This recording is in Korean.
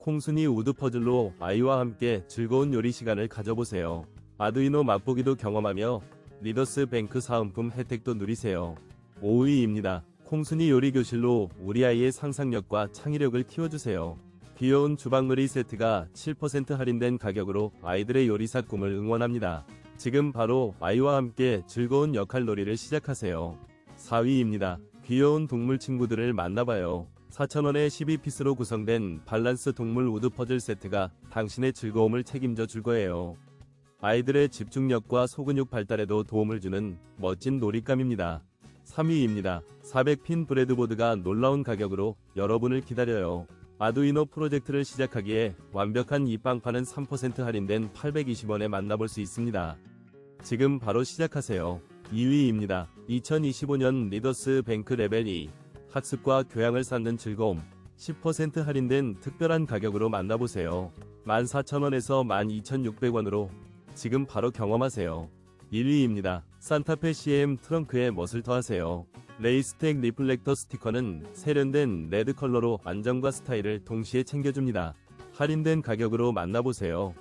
콩순이 우드 퍼즐로 아이와 함께 즐거운 요리 시간을 가져보세요. 아두이노 맛보기도 경험하며 리더스 뱅크 사은품 혜택도 누리세요. 5위입니다. 콩순이 요리 교실로 우리 아이의 상상력과 창의력을 키워주세요. 귀여운 주방놀이 세트가 7% 할인된 가격으로 아이들의 요리사 꿈을 응원합니다. 지금 바로 아이와 함께 즐거운 역할놀이를 시작하세요. 4위입니다. 귀여운 동물 친구들을 만나봐요. 4,000원의 12피스로 구성된 밸런스 동물 우드 퍼즐 세트가 당신의 즐거움을 책임져 줄 거예요. 아이들의 집중력과 소근육 발달에도 도움을 주는 멋진 놀잇감입니다. 3위입니다. 400핀 브레드보드가 놀라운 가격으로 여러분을 기다려요. 아두이노 프로젝트를 시작하기에 완벽한 입방판은 3% 할인된 820원에 만나볼 수 있습니다. 지금 바로 시작하세요. 2위입니다. 2025년 리더스 뱅크 레벨 2 학습과 교양을 쌓는 즐거움 10% 할인된 특별한 가격으로 만나보세요. 14,000원에서 12,600원으로 지금 바로 경험하세요. 1위입니다. 산타페 CM 트렁크에 멋을 더하세요. 레이스텍 리플렉터 스티커는 세련된 레드 컬러로 안정과 스타일을 동시에 챙겨줍니다. 할인된 가격으로 만나보세요.